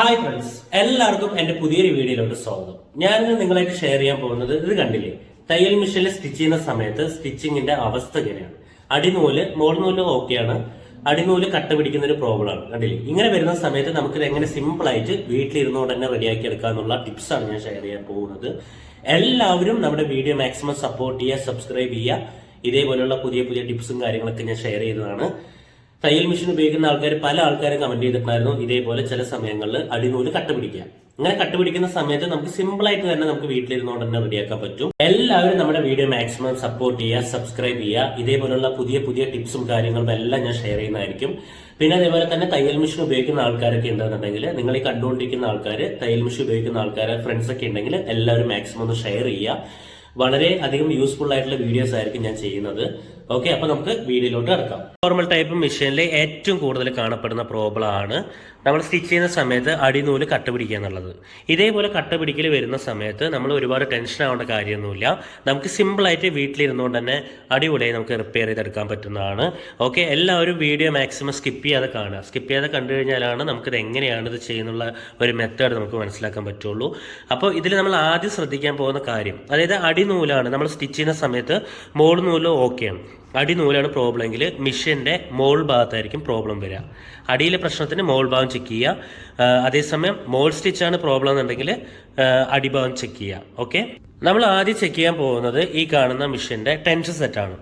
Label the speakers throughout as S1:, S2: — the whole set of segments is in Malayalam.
S1: ഹായ് ഫ്രണ്ട്സ് എല്ലാവർക്കും എന്റെ പുതിയൊരു വീഡിയോയിലോട്ട് സ്വാഗതം. ഞാൻ നിങ്ങളായിട്ട് ഷെയർ ചെയ്യാൻ പോകുന്നത് ഇത് കണ്ടില്ലേ? തയ്യൽ മെഷീനിൽ സ്റ്റിച്ച് ചെയ്യുന്ന സമയത്ത് സ്റ്റിച്ചിങ്ങിന്റെ അവസ്ഥ ഇങ്ങനെയാണ്. അടിനൂൽ മോൾ നൂൽ ഓക്കെയാണ് അടിനൂൽ കട്ട പിടിക്കുന്ന ഒരു പ്രോബ്ലം ആണ്. കണ്ടില്ലേ? ഇങ്ങനെ വരുന്ന സമയത്ത് നമുക്കിത് എങ്ങനെ സിമ്പിൾ ആയിട്ട് വീട്ടിലിരുന്നുകൊണ്ട് തന്നെ റെഡിയാക്കി എടുക്കാന്നുള്ള ടിപ്സ് ആണ് ഞാൻ ഷെയർ ചെയ്യാൻ പോകുന്നത്. എല്ലാവരും നമ്മുടെ വീഡിയോ മാക്സിമം സപ്പോർട്ട് ചെയ്യുക സബ്സ്ക്രൈബ് ചെയ്യുക. ഇതേപോലെയുള്ള പുതിയ പുതിയ ടിപ്സും കാര്യങ്ങളൊക്കെ ഞാൻ ഷെയർ ചെയ്തതാണ്. തയ്യൽ മെഷീൻ ഉപയോഗിക്കുന്ന ആൾക്കാർ പല ആൾക്കാരും കമന്റ് ചെയ്തിട്ടുണ്ടായിരുന്നു. ഇതേപോലെ ചില സമയങ്ങളിൽ അടിനൂൽ കട്ടുപിടിക്കുക. അങ്ങനെ കട്ടുപിടിക്കുന്ന സമയത്ത് നമുക്ക് സിമ്പിൾ ആയിട്ട് തന്നെ നമുക്ക് വീട്ടിലിരുന്നുകൊണ്ട് തന്നെ റെഡിയാക്കാൻ പറ്റും. എല്ലാവരും നമ്മുടെ വീഡിയോ മാക്സിമം സപ്പോർട്ട് ചെയ്യുക സബ്സ്ക്രൈബ് ചെയ്യുക. ഇതേപോലുള്ള പുതിയ പുതിയ ടിപ്സും കാര്യങ്ങളും എല്ലാം ഞാൻ ഷെയർ ചെയ്യുന്നതായിരിക്കും. പിന്നെ അതേപോലെ തന്നെ തയ്യൽ മെഷീൻ ഉപയോഗിക്കുന്ന ആൾക്കാരൊക്കെ ഉണ്ടെന്നുണ്ടെങ്കിൽ നിങ്ങൾ ഈ കണ്ടുകൊണ്ടിരിക്കുന്ന ആൾക്കാർ തയ്യൽ മെഷീൻ ഉപയോഗിക്കുന്ന ആൾക്കാർ ഫ്രണ്ട്സ് ഒക്കെ ഉണ്ടെങ്കിൽ എല്ലാവരും മാക്സിമം ഒന്ന് ഷെയർ ചെയ്യുക. വളരെ അധികം യൂസ്ഫുൾ ആയിട്ടുള്ള വീഡിയോസ് ആയിരിക്കും ഞാൻ ചെയ്യുന്നത്. ഓക്കെ അപ്പൊ നമുക്ക് വീഡിയോയിലോട്ട് കിടക്കാം. നോർമൽ ടൈപ്പ് മെഷീനിൽ ഏറ്റവും കൂടുതൽ കാണപ്പെടുന്ന പ്രോബ്ലം ആണ് നമ്മൾ സ്റ്റിച്ച് ചെയ്യുന്ന സമയത്ത് അടിനൂൽ കട്ട പിടിക്കുക എന്നുള്ളത്. ഇതേപോലെ കട്ട പിടിക്കൽ വരുന്ന സമയത്ത് നമ്മൾ ഒരുപാട് ടെൻഷൻ ആവേണ്ട കാര്യമൊന്നുമില്ല. നമുക്ക് സിമ്പിൾ ആയിട്ട് വീട്ടിലിരുന്നുകൊണ്ട് തന്നെ അടിപൊളിയായി നമുക്ക് റിപ്പയർ ചെയ്തെടുക്കാൻ പറ്റുന്നതാണ്. ഓക്കെ എല്ലാവരും വീഡിയോ മാക്സിമം സ്കിപ്പ് ചെയ്യാതെ കാണുക. സ്കിപ്പ് ചെയ്യാതെ കണ്ടു കഴിഞ്ഞാലാണ് നമുക്കിത് എങ്ങനെയാണ് ഇത് ചെയ്യുന്നുള്ള ഒരു മെത്തേഡ് നമുക്ക് മനസ്സിലാക്കാൻ പറ്റുള്ളൂ. അപ്പോൾ ഇതിൽ നമ്മൾ ആദ്യം ശ്രദ്ധിക്കാൻ പോകുന്ന കാര്യം അതായത് അടിനൂലാണ് നമ്മൾ സ്റ്റിച്ച് ചെയ്യുന്ന സമയത്ത് മോൾ നൂൽ ഓക്കെയാണ് അടിനൂലാണ് പ്രോബ്ലം എങ്കിൽ മിഷ്യന്റെ മോൾ ഭാഗത്തായിരിക്കും പ്രോബ്ലം വരിക. അടിയിലെ പ്രശ്നത്തിന് മോൾ ഭാഗം ചെക്ക് ചെയ്യുക. അതേസമയം മോൾ സ്റ്റിച്ചാണ് പ്രോബ്ലം എന്നുണ്ടെങ്കിൽ അടിഭാഗം ചെക്ക് ചെയ്യുക. ഓക്കെ നമ്മൾ ആദ്യം ചെക്ക് ചെയ്യാൻ പോകുന്നത് ഈ കാണുന്ന മിഷ്യന്റെ ടെൻഷൻ സെറ്റാണ്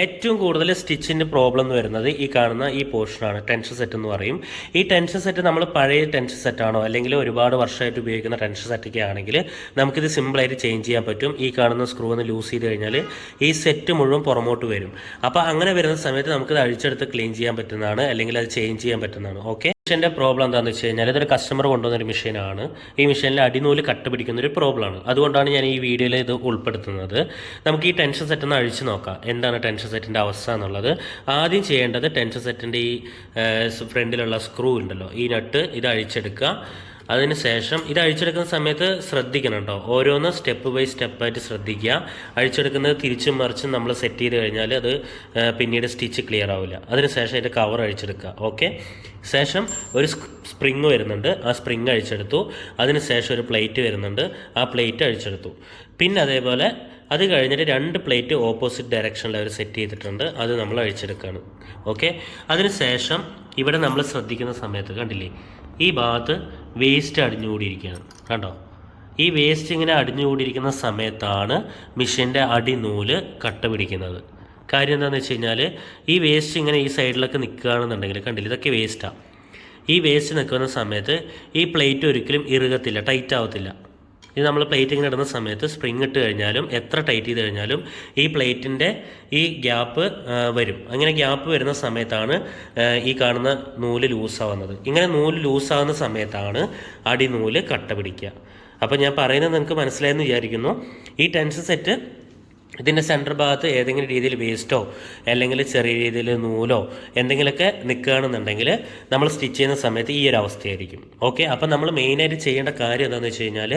S1: ഏറ്റവും കൂടുതൽ സ്റ്റിച്ചിന്റെ പ്രോബ്ലം എന്ന് വരുന്നത് ഈ കാണുന്ന ഈ പോർഷനാണ് ടെൻഷൻ സെറ്റ് എന്ന് പറയും. ഈ ടെൻഷൻ സെറ്റ് നമ്മൾ പഴയ ടെൻഷൻ സെറ്റാണോ അല്ലെങ്കിൽ ഒരുപാട് വർഷമായിട്ട് ഉപയോഗിക്കുന്ന ടെൻഷൻ സെറ്റൊക്കെ ആണെങ്കിൽ നമുക്കിത് സിമ്പിളായിട്ട് ചേഞ്ച് ചെയ്യാൻ പറ്റും. ഈ കാണുന്ന സ്ക്രൂ ഒന്ന് ലൂസ് ചെയ്ത് കഴിഞ്ഞാൽ ഈ സെറ്റ് മുഴുവൻ പുറമോട്ട് വരും. അപ്പോൾ അങ്ങനെ വരുന്ന സമയത്ത് നമുക്കിത് അഴിച്ചെടുത്ത് ക്ലീൻ ചെയ്യാൻ പറ്റുന്നതാണ് അല്ലെങ്കിൽ അത് ചേഞ്ച് ചെയ്യാൻ പറ്റുന്നതാണ്. ഓക്കെ മിഷീന്റെ പ്രോബ്ലം എന്താണെന്ന് വെച്ച് കഴിഞ്ഞാൽ ഇതൊരു കസ്റ്റമർ കൊണ്ടുവന്നൊരു മെഷീനാണ് ഈ മെഷീനിൽ അടിനൂൽ കട്ട് പിടിക്കുന്ന ഒരു പ്രോബ്ലമാണ് അതുകൊണ്ടാണ് ഞാൻ ഈ വീഡിയോയിൽ ഇത് ഉൾപ്പെടുത്തുന്നത്. നമുക്ക് ഈ ടെൻഷൻ സെറ്റ് ഒന്ന് അഴിച്ചു നോക്കാം. എന്താണ് ടെൻഷൻ സെറ്റിന്റെ അവസ്ഥ എന്നുള്ളത്. ആദ്യം ചെയ്യേണ്ടത് ടെൻഷൻ സെറ്റിന്റെ ഈ ഫ്രണ്ടിലുള്ള സ്ക്രൂ ഉണ്ടല്ലോ. ഈ നട്ട് ഇത് അഴിച്ചെടുക്കുക. അതിന് ശേഷം ഇത് അഴിച്ചെടുക്കുന്ന സമയത്ത് ശ്രദ്ധിക്കണം കേട്ടോ. ഓരോന്ന് സ്റ്റെപ്പ് ബൈ സ്റ്റെപ്പായിട്ട് ശ്രദ്ധിക്കുക. അഴിച്ചെടുക്കുന്നത് തിരിച്ചും മറിച്ചും നമ്മൾ സെറ്റ് ചെയ്ത് കഴിഞ്ഞാൽ അത് പിന്നീട് സ്റ്റിച്ച് ക്ലിയർ ആവില്ല. അതിനുശേഷം അതിന്റെ കവർ അഴിച്ചെടുക്കുക. ഓക്കെ? ശേഷം ഒരു സ്പ്രിങ് വരുന്നുണ്ട്. ആ സ്പ്രിങ് അഴിച്ചെടുത്തു. അതിനുശേഷം ഒരു പ്ലേറ്റ് വരുന്നുണ്ട്. ആ പ്ലേറ്റ് അഴിച്ചെടുത്തു. പിന്നെ അതേപോലെ അത് കഴിഞ്ഞിട്ട് രണ്ട് പ്ലേറ്റ് ഓപ്പോസിറ്റ് ഡയറക്ഷനിൽ അവർ സെറ്റ് ചെയ്തിട്ടുണ്ട്. അത് നമ്മൾ അഴിച്ചെടുക്കുകയാണ് ഓക്കെ? അതിന് ശേഷം ഇവിടെ നമ്മൾ ശ്രദ്ധിക്കുന്ന സമയത്ത് കണ്ടില്ലേ? ഈ ഭാഗത്ത് വേസ്റ്റ് അടിഞ്ഞുകൂടിയിരിക്കുകയാണ്. കണ്ടോ? ഈ വേസ്റ്റ് ഇങ്ങനെ അടിഞ്ഞുകൂടിയിരിക്കുന്ന സമയത്താണ് മിഷീന്റെ അടിനൂൽ കട്ട പിടിക്കുന്നത്. കാര്യം എന്താണെന്ന് വെച്ച് കഴിഞ്ഞാൽ ഈ വേസ്റ്റ് ഇങ്ങനെ ഈ സൈഡിലൊക്കെ നിൽക്കുകയാണെന്നുണ്ടെങ്കിൽ കണ്ടില്ല? ഇതൊക്കെ വേസ്റ്റാണ് ഈ വേസ്റ്റ് നിൽക്കുന്ന സമയത്ത് ഈ പ്ലേറ്റ് ഒരിക്കലും ഇറുകത്തില്ല ടൈറ്റ് ആവത്തില്ല. ഇത് നമ്മൾ പ്ലേറ്റ് ഇങ്ങനെ ഇടുന്ന സമയത്ത് സ്പ്രിങ് ഇട്ട് കഴിഞ്ഞാലും എത്ര ടൈറ്റ് ചെയ്ത് കഴിഞ്ഞാലും ഈ പ്ലേറ്റിന്റെ ഈ ഗ്യാപ്പ് വരും. അങ്ങനെ ഗ്യാപ്പ് വരുന്ന സമയത്താണ് ഈ കാണുന്ന നൂൽ ലൂസാവുന്നത് ഇങ്ങനെ നൂൽ ലൂസാവുന്ന സമയത്താണ് അടിനൂൽ കട്ട പിടിക്കുക. അപ്പോൾ ഞാൻ പറയുന്നത് നിങ്ങൾക്ക് മനസ്സിലായെന്ന് വിചാരിക്കുന്നു. ഈ ടെൻഷൻ സെറ്റ് ഇതിന്റെ സെന്റർ ഭാഗത്ത് ഏതെങ്കിലും രീതിയിൽ വേസ്റ്റോ അല്ലെങ്കിൽ ചെറിയ രീതിയിൽ നൂലോ എന്തെങ്കിലുമൊക്കെ നിൽക്കുകയാണെന്നുണ്ടെങ്കിൽ നമ്മൾ സ്റ്റിച്ച് ചെയ്യുന്ന സമയത്ത് ഈ ഒരു അവസ്ഥയായിരിക്കും. ഓക്കെ അപ്പം നമ്മൾ മെയിനായിട്ട് ചെയ്യേണ്ട കാര്യം എന്താണെന്ന് വെച്ച് കഴിഞ്ഞാൽ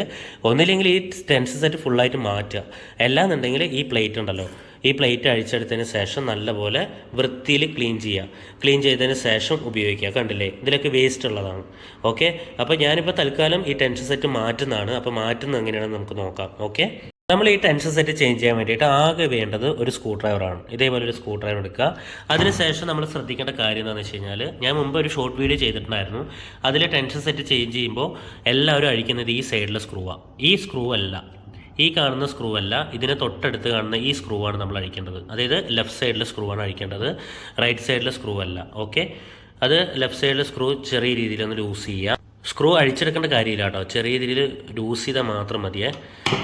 S1: ഒന്നില്ലെങ്കിൽ ഈ ടെൻഷൻ സെറ്റ് ഫുള്ളായിട്ട് മാറ്റുക. അല്ലാന്നുണ്ടെങ്കിൽ ഈ പ്ലേറ്റ് ഉണ്ടല്ലോ ഈ പ്ലേറ്റ് അഴിച്ചെടുത്തതിന് ശേഷം നല്ലപോലെ വൃത്തിയിൽ ക്ലീൻ ചെയ്യുക. ക്ലീൻ ചെയ്തതിന് ശേഷം ഉപയോഗിക്കുക. കണ്ടില്ലേ? ഇതിലൊക്കെ വേസ്റ്റ് ഉള്ളതാണ്. ഓക്കെ അപ്പോൾ ഞാനിപ്പോൾ തൽക്കാലം ഈ ടെൻഷൻ സെറ്റ് മാറ്റുന്നതാണ്. അപ്പോൾ മാറ്റുന്നത് എങ്ങനെയാണെന്ന് നമുക്ക് നോക്കാം. ഓക്കെ നമ്മൾ ഈ ടെൻഷൻ സെറ്റ് ചേഞ്ച് ചെയ്യാൻ വേണ്ടിയിട്ട് ആകെ വേണ്ടത് ഒരു സ്ക്രൂ ഡ്രൈവറാണ് ഇതേപോലെ ഒരു സ്ക്രൂ ഡ്രൈവർ എടുക്കുക. അതിനുശേഷം നമ്മൾ ശ്രദ്ധിക്കേണ്ട കാര്യം എന്താണെന്ന് വെച്ച് കഴിഞ്ഞാൽ ഞാൻ മുമ്പ് ഒരു ഷോർട്ട് വീഡിയോ ചെയ്തിട്ടുണ്ടായിരുന്നു. അതിൽ ടെൻഷൻ സെറ്റ് ചേഞ്ച് ചെയ്യുമ്പോൾ എല്ലാവരും അഴിക്കുന്നത് ഈ സൈഡിലെ സ്ക്രൂവാണ് ഈ സ്ക്രൂ അല്ല. ഈ കാണുന്ന സ്ക്രൂ അല്ല. ഇതിനെ തൊട്ടടുത്ത് കാണുന്ന ഈ സ്ക്രൂ ആണ് നമ്മൾ അഴിക്കേണ്ടത്. അതായത് ലെഫ്റ്റ് സൈഡിലെ സ്ക്രൂ ആണ് അഴിക്കേണ്ടത്. റൈറ്റ് സൈഡിലെ സ്ക്രൂ അല്ല. ഓക്കെ അത് ലെഫ്റ്റ് സൈഡിലെ സ്ക്രൂ ചെറിയ രീതിയിൽ ഒന്ന് ലൂസ് ചെയ്യുക. സ്ക്രൂ അഴിച്ചെടുക്കേണ്ട കാര്യമില്ല കേട്ടോ ചെറിയ രീതിയിൽ ലൂസ് ചെയ്താൽ മാത്രം മതിയേ.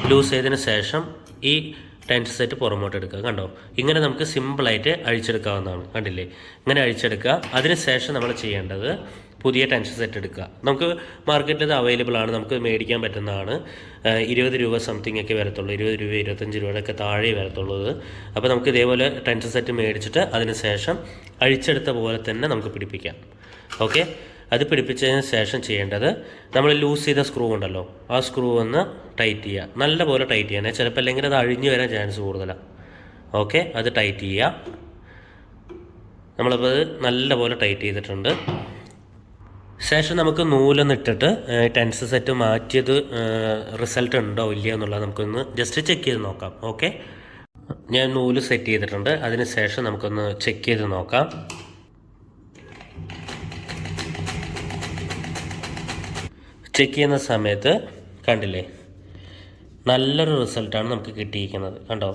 S1: ലൂസ് ചെയ്തതിന് ശേഷം ഈ ടെൻഷൻ സെറ്റ് പുറമോട്ട് എടുക്കുക. കണ്ടോ? ഇങ്ങനെ നമുക്ക് സിമ്പിളായിട്ട് അഴിച്ചെടുക്കാവുന്നതാണ്. കണ്ടില്ലേ? ഇങ്ങനെ അഴിച്ചെടുക്കുക. അതിന് ശേഷം നമ്മൾ ചെയ്യേണ്ടത് പുതിയ ടെൻഷൻ സെറ്റ് എടുക്കുക. നമുക്ക് മാർക്കറ്റിൽ ഇത് അവൈലബിൾ ആണ്. നമുക്ക് മേടിക്കാൻ പറ്റുന്നതാണ്. ഇരുപത് രൂപ സംതിങ് ഒക്കെ വരത്തുള്ളൂ. ഇരുപത് രൂപ ഇരുപത്തഞ്ച് രൂപയുടെ ഒക്കെ താഴെ വരത്തുള്ളൂ ഇത് അപ്പോൾ നമുക്ക് ഇതേപോലെ ടെൻഷൻ സെറ്റ് മേടിച്ചിട്ട് അതിന് ശേഷം അഴിച്ചെടുത്ത പോലെ തന്നെ നമുക്ക് പിടിപ്പിക്കാം. ഓക്കെ അത് പിടിപ്പിച്ചതിന് ശേഷം ചെയ്യേണ്ടത് നമ്മൾ ലൂസ് ചെയ്ത സ്ക്രൂ ഉണ്ടല്ലോ ആ സ്ക്രൂ ഒന്ന് ടൈറ്റ് ചെയ്യുക. നല്ല പോലെ ടൈറ്റ് ചെയ്യണേ ചിലപ്പോൾ അല്ലെങ്കിൽ അത് അഴിഞ്ഞു വരാൻ ചാൻസ് കൂടുതലാണ് ഓക്കെ അത് ടൈറ്റ് ചെയ്യുക. നമ്മളിപ്പോൾ അത് നല്ല പോലെ ടൈറ്റ് ചെയ്തിട്ടുണ്ട്. ശേഷം നമുക്ക് നൂലൊന്ന് ഇട്ടിട്ട് ടെൻസ് സെറ്റ് മാറ്റിയത് റിസൾട്ട് ഉണ്ടോ ഇല്ല എന്നുള്ളത് നമുക്കൊന്ന് ജസ്റ്റ് ചെക്ക് ചെയ്ത് നോക്കാം. ഓക്കെ ഞാൻ നൂൽ സെറ്റ് ചെയ്തിട്ടുണ്ട്. അതിന് ശേഷം നമുക്കൊന്ന് ചെക്ക് ചെയ്ത് നോക്കാം. ചെക്ക് ചെയ്യുന്ന സമയത്ത് കണ്ടില്ലേ? നല്ലൊരു റിസൾട്ടാണ് നമുക്ക് കിട്ടിയിരിക്കുന്നത്. കണ്ടോ?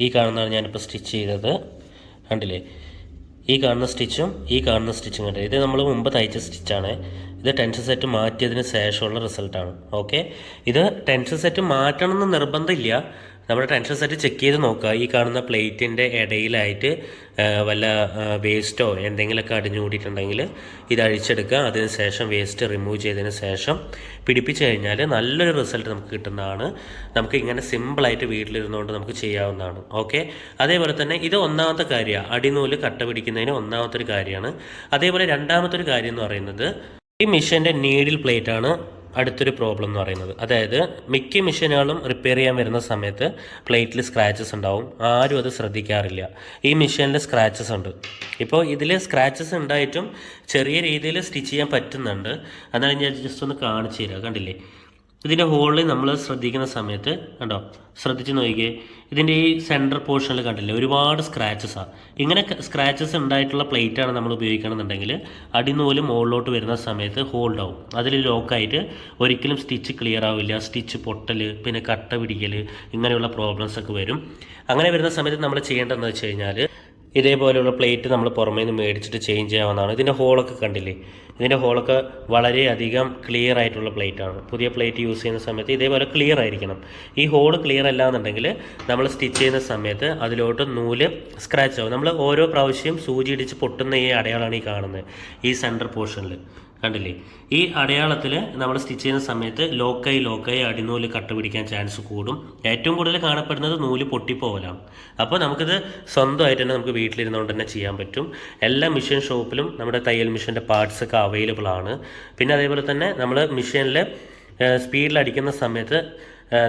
S1: ഈ കാണുന്നതാണ് ഞാനിപ്പോൾ സ്റ്റിച്ച് ചെയ്തത്. കണ്ടില്ലേ? ഈ കാണുന്ന സ്റ്റിച്ചും ഈ കാണുന്ന സ്റ്റിച്ചും കണ്ടില്ലേ? ഇത് നമ്മൾ മുമ്പ് തയ്ച്ച സ്റ്റിച്ചാണ് ഇത് ടെൻഷൻ സെറ്റ് മാറ്റിയതിന് ശേഷമുള്ള റിസൾട്ടാണ് ഓക്കെ ഇത് ടെൻഷൻ സെറ്റ് മാറ്റണം എന്ന് നിർബന്ധമില്ല നമ്മുടെ ടെൻഷൻ സെറ്റ് ചെക്ക് ചെയ്ത് നോക്കുക. ഈ കാണുന്ന പ്ലേറ്റിന്റെ ഇടയിലായിട്ട് വല്ല വേസ്റ്റോ എന്തെങ്കിലുമൊക്കെ അടിഞ്ഞുകൂടിയിട്ടുണ്ടെങ്കിൽ ഇത് അഴിച്ചെടുക്കുക. അതിന് ശേഷം വേസ്റ്റ് റിമൂവ് ചെയ്തതിന് ശേഷം പിടിപ്പിച്ച് കഴിഞ്ഞാൽ നല്ലൊരു റിസൾട്ട് നമുക്ക് കിട്ടുന്നതാണ്. നമുക്ക് ഇങ്ങനെ സിമ്പിളായിട്ട് വീട്ടിലിരുന്നുകൊണ്ട് നമുക്ക് ചെയ്യാവുന്നതാണ്. ഓക്കെ അതേപോലെ തന്നെ ഇത് ഒന്നാമത്തെ കാര്യമാണ് അടിനൂൽ കട്ട പിടിക്കുന്നതിന് ഒന്നാമത്തെ ഒരു കാര്യമാണ്. അതേപോലെ രണ്ടാമത്തെ ഒരു കാര്യം എന്ന് പറയുന്നത് ഈ മിഷന്റെ നീഡിൽ പ്ലേറ്റാണ് അടുത്തൊരു പ്രോബ്ലം എന്ന് പറയുന്നത്. അതായത് മിക്ക മെഷീനുകളും റിപ്പയർ ചെയ്യാൻ വരുന്ന സമയത്ത് പ്ലേറ്റിൽ സ്ക്രാച്ചസ് ഉണ്ടാവും. ആരും അത് ശ്രദ്ധിക്കാറില്ല. ഈ മെഷീനിൽ സ്ക്രാച്ചസ് ഉണ്ട്. ഇപ്പോൾ ഇതിൽ സ്ക്രാച്ചസ് ഉണ്ടായിട്ടും ചെറിയ രീതിയിൽ സ്റ്റിച്ച് ചെയ്യാൻ പറ്റുന്നുണ്ട്. എന്നാലും ഞാൻ ജസ്റ്റ് ഒന്ന് കാണിച്ചു തരാം. കണ്ടില്ലേ? ഇതിന്റെ ഹോളിൽ നമ്മൾ ശ്രദ്ധിക്കുന്ന സമയത്ത് കണ്ടോ? ശ്രദ്ധിച്ച് നോക്കിയേ ഇതിന്റെ ഈ സെന്റർ പോർഷനിൽ കണ്ടില്ലേ? ഒരുപാട് സ്ക്രാച്ചസാണ് ഇങ്ങനെ സ്ക്രാച്ചസ് ഉണ്ടായിട്ടുള്ള പ്ലേറ്റാണ് നമ്മൾ ഉപയോഗിക്കണമെന്നുണ്ടെങ്കിൽ അടിനൂൽ മുകളിലോട്ട് വരുന്ന സമയത്ത് ഹോൾഡ് ആവും. അതിൽ ലോക്കായിട്ട് ഒരിക്കലും സ്റ്റിച്ച് ക്ലിയർ ആവില്ല. സ്റ്റിച്ച് പൊട്ടൽ പിന്നെ കട്ട പിടിക്കൽ ഇങ്ങനെയുള്ള പ്രോബ്ലംസ് ഒക്കെ വരും. അങ്ങനെ വരുന്ന സമയത്ത് നമ്മൾ ചെയ്യേണ്ടതെന്ന് വെച്ച് കഴിഞ്ഞാൽ ഇതേപോലെയുള്ള പ്ലേറ്റ് നമ്മൾ പുറമേ നിന്ന് മേടിച്ചിട്ട് ചേഞ്ച് ചെയ്യാവുന്നതാണ്. ഇതിന്റെ ഹോളൊക്കെ കണ്ടില്ലേ? ഇതിന്റെ ഹോളൊക്കെ വളരെയധികം ക്ലിയർ ആയിട്ടുള്ള പ്ലേറ്റാണ് പുതിയ പ്ലേറ്റ് യൂസ് ചെയ്യുന്ന സമയത്ത് ഇതേപോലെ ക്ലിയർ ആയിരിക്കണം. ഈ ഹോൾ ക്ലിയർ അല്ല എന്നുണ്ടെങ്കിൽ നമ്മൾ സ്റ്റിച്ച് ചെയ്യുന്ന സമയത്ത് അതിലോട്ട് നൂൽ സ്ക്രാച്ച് ആവും. നമ്മൾ ഓരോ പ്രാവശ്യം സൂചി ഇടിച്ച് പൊട്ടുന്ന ഈ അടയാളമാണ് ഈ കാണുന്നത്. ഈ സെന്റർ പോർഷനിൽ കണ്ടില്ലേ? ഈ അടയാളത്തിൽ നമ്മൾ സ്റ്റിച്ച് ചെയ്യുന്ന സമയത്ത് ലോക്കായി ലോക്കായി അടിനൂൽ കട്ട പിടിക്കാൻ ചാൻസ് കൂടും. ഏറ്റവും കൂടുതൽ കാണപ്പെടുന്നത് നൂൽ പൊട്ടിപ്പോകലാണ് അപ്പോൾ നമുക്കിത് സ്വന്തമായിട്ട് തന്നെ നമുക്ക് വീട്ടിലിരുന്നുകൊണ്ട് തന്നെ ചെയ്യാൻ പറ്റും. എല്ലാ മിഷൻ ഷോപ്പിലും നമ്മുടെ തയ്യൽ മിഷന്റെ പാർട്സ് ഒക്കെ അവൈലബിൾ ആണ്. പിന്നെ അതേപോലെ തന്നെ നമ്മൾ മിഷീനിൽ സ്പീഡിൽ അടിക്കുന്ന സമയത്ത്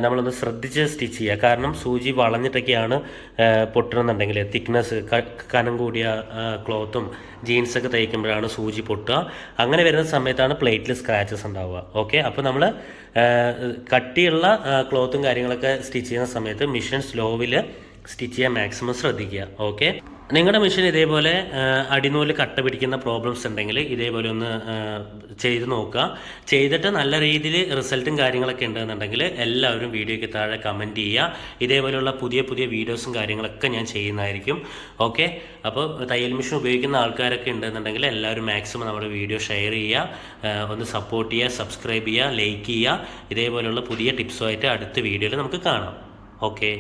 S1: നമ്മളൊന്ന് ശ്രദ്ധിച്ച് സ്റ്റിച്ച് ചെയ്യുക. കാരണം സൂചി വളഞ്ഞിട്ടൊക്കെയാണ് പൊട്ടണമെന്നുണ്ടെങ്കിൽ തിക്നെസ് കനം കൂടിയ ക്ലോത്തും ജീൻസൊക്കെ തയ്ക്കുമ്പോഴാണ് സൂചി പൊട്ടുക. അങ്ങനെ വരുന്ന സമയത്താണ് പ്ലേറ്റിൽ സ്ക്രാച്ചസ് ഉണ്ടാവുക. ഓക്കെ അപ്പോൾ നമ്മൾ കട്ടിയുള്ള ക്ലോത്തും കാര്യങ്ങളൊക്കെ സ്റ്റിച്ച് ചെയ്യുന്ന സമയത്ത് മിഷൻ സ്ലോവിൽ സ്റ്റിച്ച് ചെയ്യാൻ മാക്സിമം ശ്രദ്ധിക്കുക ഓക്കെ നിങ്ങളുടെ മെഷീൻ ഇതേപോലെ അടിനൂൽ കട്ട പിടിക്കുന്ന പ്രോബ്ലംസ് ഉണ്ടെങ്കിൽ ഇതേപോലെ ഒന്ന് ചെയ്ത് നോക്കുക. ചെയ്തിട്ട് നല്ല രീതിയിൽ റിസൾട്ടും കാര്യങ്ങളൊക്കെ ഉണ്ടെന്നുണ്ടെങ്കിൽ എല്ലാവരും വീഡിയോയ്ക്ക് താഴെ കമന്റ് ചെയ്യുക. ഇതേപോലെയുള്ള പുതിയ പുതിയ വീഡിയോസും കാര്യങ്ങളൊക്കെ ഞാൻ ചെയ്യുന്നതായിരിക്കും ഓക്കെ അപ്പോൾ തയ്യൽ മെഷീൻ ഉപയോഗിക്കുന്ന ആൾക്കാരൊക്കെ ഉണ്ടെന്നുണ്ടെങ്കിൽ എല്ലാവരും മാക്സിമം നമ്മുടെ വീഡിയോ ഷെയർ ചെയ്യുക ഒന്ന് സപ്പോർട്ട് ചെയ്യുക സബ്സ്ക്രൈബ് ചെയ്യുക ലൈക്ക് ചെയ്യുക. ഇതേപോലെയുള്ള പുതിയ ടിപ്സുമായിട്ട് അടുത്ത വീഡിയോയിൽ നമുക്ക് കാണാം ഓക്കെ